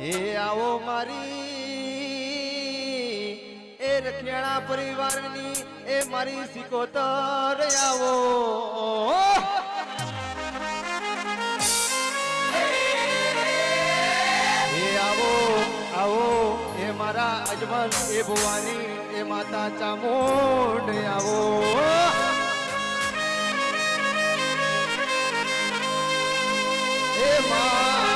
હે આવો મારી, એ રખિયાણા પરિવારની, એ મારી સિકોતર આવો. હે આવો આવો, એ મારા અજમલ, એ ભુવાની, એ માતા ચામુંડ આવો. એ માં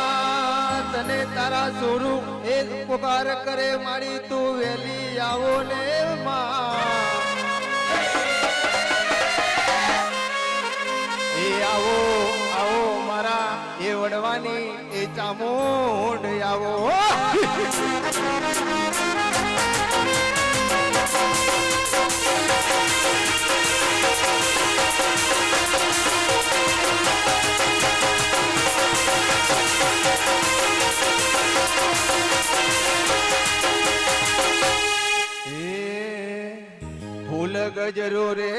તને તારા સ્વરૂપ એ પુકાર કરે મારી તું વેલી આવો ને એ આવો આવો મારા, એ વડવાની, એ ચામુંડ આવો. જરૂરી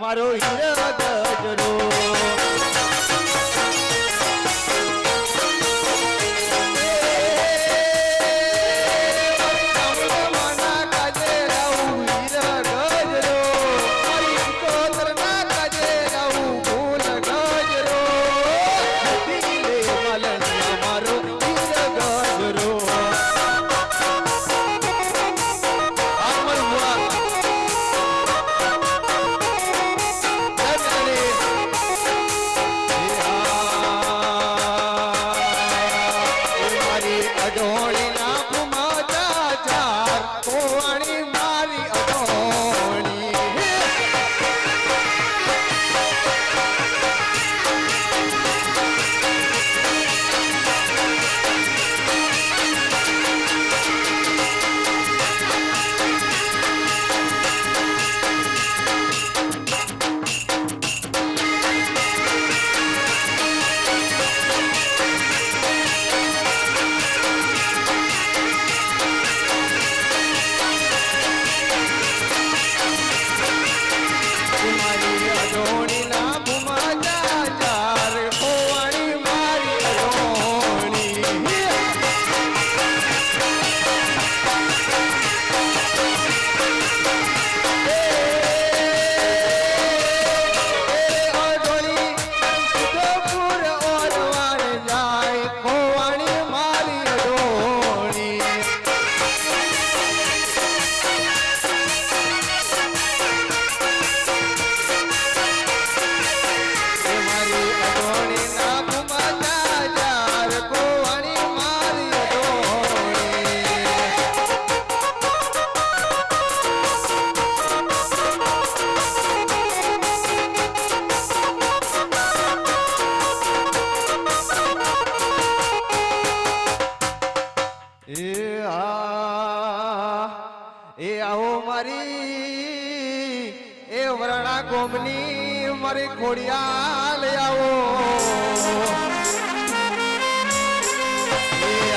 મારો હીરો ગજરો મારી એ વરણા ગોમની મારી ખોડિયાલ આવો.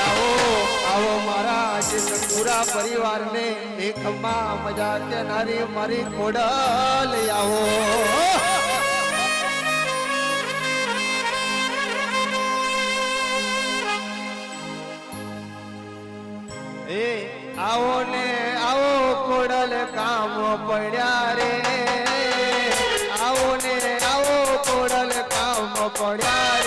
આવો આવો મારા જે પૂરા પરિવારને એક ખમ્મા મજા નારી મારી ખોડલ આવો. Lord.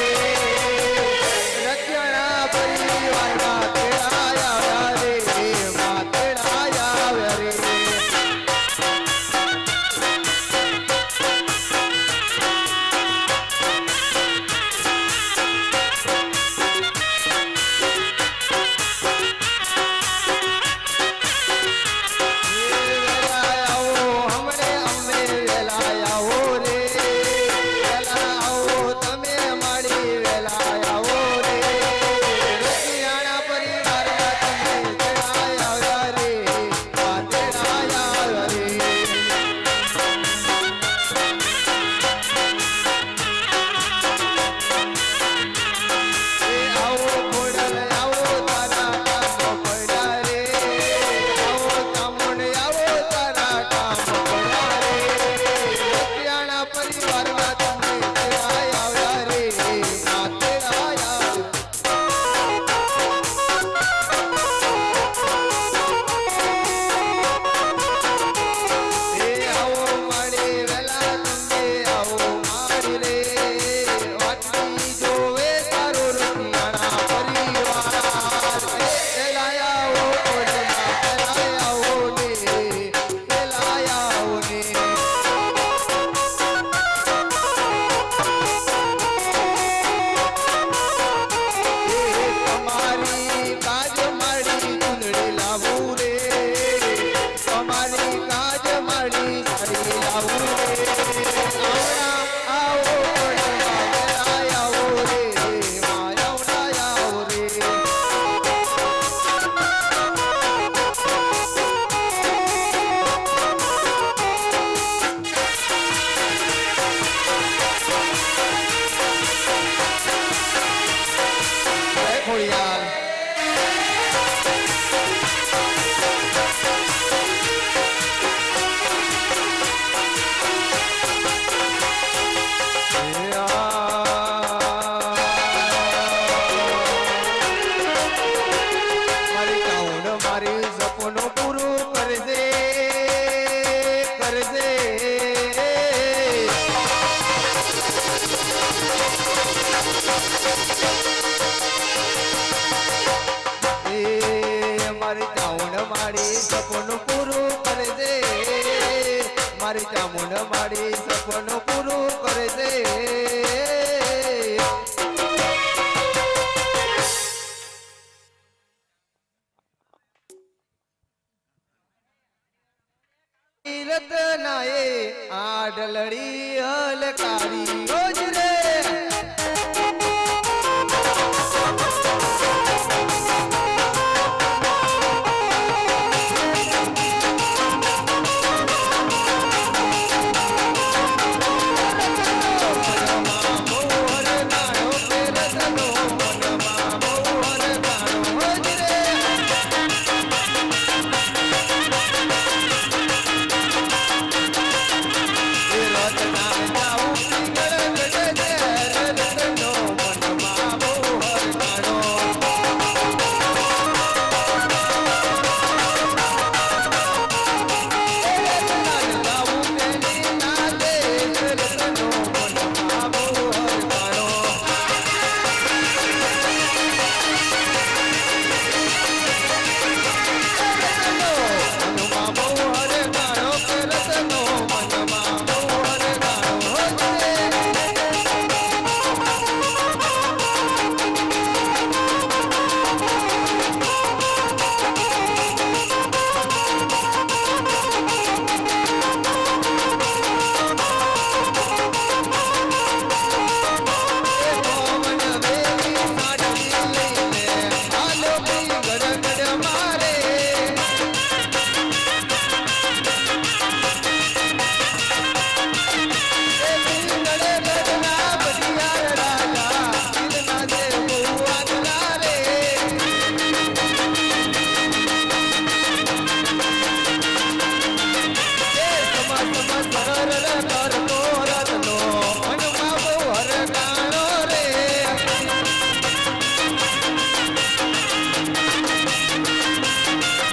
મારી